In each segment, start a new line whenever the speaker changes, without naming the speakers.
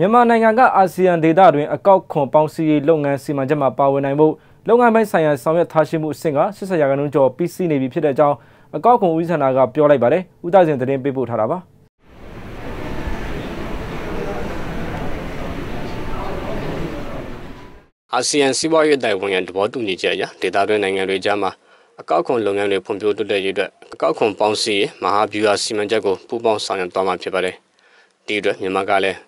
မြန်မာနိုင်ငံကအာဆီယံဒေသတွင်အကောက်ခွန်ပေါင်းစည်းရေးလုပ်ငန်းစီမံချက်မှာပါဝင်နိုင်ဖို့လုပ်ငန်းပိုင်းဆိုင်ရာဆောင်ရွက်ထားရှိမှုအဆင့်က80ရာခိုင်နှုန်းကျော်ပြီးစီးနေပြီဖြစ်တဲ့အကြောင်းအကောက်ခွန်ဦးစီးဌာနကပြောလိုက်ပါတယ်။ဦးသားစဉ်သတင်းပေးပို့ထားတာပါ။
အာဆီယံစီးပွားရေးတိုင်ဝန်ရသဘောတူညီချက်အရဒေသတွင်းနိုင်ငံတွေကြားမှာအကောက်ခွန်လုပ်ငန်းတွေဖွံ့ဖြိုးတိုးတက်ရေးအတွက်အကောက်ခွန်ပေါင်းစည်းရေးမဟာဗျူဟာစီမံချက်ကိုပူးပေါင်းဆောင်ရွက်သွားမှာဖြစ်ပါတယ်။ဒီအတွက်မြန်မာကလည်း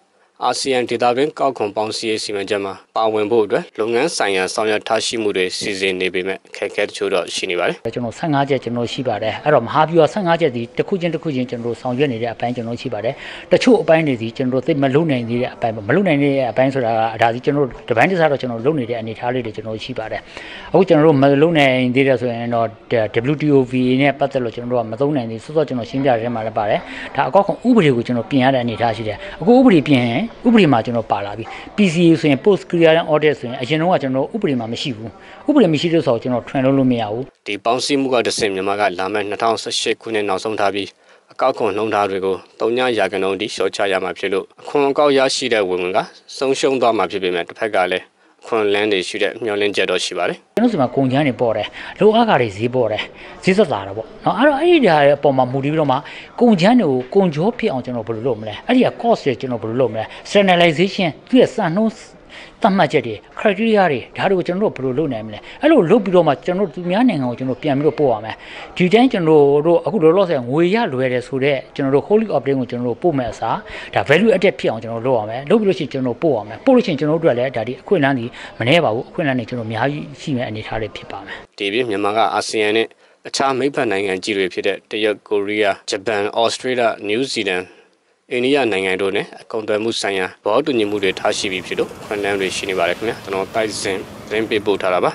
အာဆီယံဒေသတွင်းကောက်ခွန်ပေါင်းစည်းရေးစီမံချက်မှာပါဝင်ဖို့အတွက်လုပ်ငန်းဆိုင်ရာဆောင်ရွက်ထားရှိမှုတွေစီစဉ်နေပေမဲ့ခက်ခဲတချို့တော့ရှိနေပါတယ်
ကျွန်တော်15ချက်ကျွန်တော်ရှိပါတယ်အဲ့တော့မဟာဗျူဟာ15ချက်ဒီတစ်ခုချင်းတစ်ခုချင်းကျွန်တော်ဆောင်ရွက်နေတဲ့အပိုင်းကျွန်တော်ရှိပါတယ်တချို့အပိုင်းတွေဒီကျွန်တော်သိမလုံနိုင်သေးတဲ့အပိုင်းမလုံနိုင်တဲ့အပိုင်းဆိုတာကဒါဒီကျွန်တော်တပိုင်းတစ်စားတော့ကျွန်တော်လုံနေတဲ့အနေအထားလေးတွေကျွန်တော်ရှိပါတယ်အခုကျွန်တော်တို့မလုံနိုင်သေးတဲ့ဆိုရင်တော့ WTOV နဲ့ပတ်သက်လို့ကျွန်တော်တို့ကမသုံးနိုင်သေးစောစောကျွန်တော်ရှင်းပြရမှာလည်းပါတယ်ဒါအကောက်ခွန်ဥပဒေကိုကျွန်တော်ပြင်ရတဲ့အနေအထားရှိတယ်အခုဥပဒေပြင်ရင်ဥပဒေမှာကျွန်တော်ပါလာပြီ PCA ဆိုရင် post clearance audit ဆိုရင်အရင်တော့ကကျွန်တော်ဥပဒေမှာမရှိဘူးဥပဒေမရှိတဲ့ဆိုတော့ကျွန်တော် train လုပ်လို့မရဘူး
ဒီပေါင်းစည်းမှုကတစ်ဆင့်မြန်မာကလာမယ့်2018ခုနှစ်နောက်ဆုံးထားပြီးအကောက်ခွန်နှုန်းထားတွေကိုတုံညရာခိုင်နှုန်းထိလျှော့ချရမှာဖြစ်လို့အခွန်အကောက်ရရှိတဲ့ဝင်ဝင်ကဆုံးရှုံးသွားမှာဖြစ်ပေမဲ့တစ်ဖက်ကလည်းအ ခွန်လန်းတွေရှိတဲ့မျောလင်းချက်တော့ရှိပါတယ်
ကျွန်တော်စီမှာကုန်ချမ်းတွေပေါ်တယ်လိုအားကားတွေဈေးပေါ်တယ်ဈေးသက်သာတာပေါ့နော်အဲ့တော့အဲ့ဒီဓာတ်ရဲ့အပေါ်မှာမူတည်ပြီးတော့မှကုန်ချမ်းတွေကိုကုန်ကြောဖြစ်အောင်ကျွန်တော်ဘယ်လိုလုပ်မလဲအဲ့ဒီက cost တွေကျွန်တော်ဘယ်လိုလုပ်မလဲ standardization သူ့ရဲ့စံနှုန်း သတ်မှတ်ချက်တွေ criteria တွေဒါတွေကိုကျွန်တော်တို့ဘယ်လိုလုပ်နိုင်မလဲအဲ့လိုလုပ်ပြီးတော့မှကျွန်တော်တို့သူများနိုင်ငံကိုကျွန်တော်ပြန်ပြီးတော့ပို့ရမယ်ဒီတိုင်းကျွန်တော်တို့အခုလောလောဆယ်ငွေရလွယ်တယ်ဆိုတော့ကျွန်တော်တို့ holy opt-in ကိုကျွန်တော်တို့ပို့မယ်အစားဒါ value added ဖြစ်အောင်ကျွန်တော်လုပ်ရမယ်လုပ်ပြီးလို့ရှိရင်ကျွန်တော်ပို့ရမယ်ပို့လို့ရှိရင်ကျွန်တော်တို့အတွက်လည်းဒါဒီအခွင့်အလမ်းဒီမနှဲပါဘူးအခွင့်အလမ်းတွေကျွန်တော်အများကြီးရှိမယ့်အနေအထားတွေဖြစ်ပါမယ်
ဒီပြင်မြန်မာကအာဆီယံနဲ့အခြားမိတ်ဖက်နိုင်ငံကြီးတွေဖြစ်တဲ့တရုတ်ကိုရီးယားဂျပန်ဩစတြေးလျနယူးဇီလန် အိန္ဒိယနိုင်ငံတို့နဲ့အကုန်အသွယ်မှုဆိုင်ရာဘောတူညီမှုတွေထားရှိပြီးဖြစ်လို့ခွင့်လန်းတွေရှိနေပါတယ်ခင်ဗျာကျွန်တော်တိုက်စင်သတင်းပေးပို့ထားတာပါ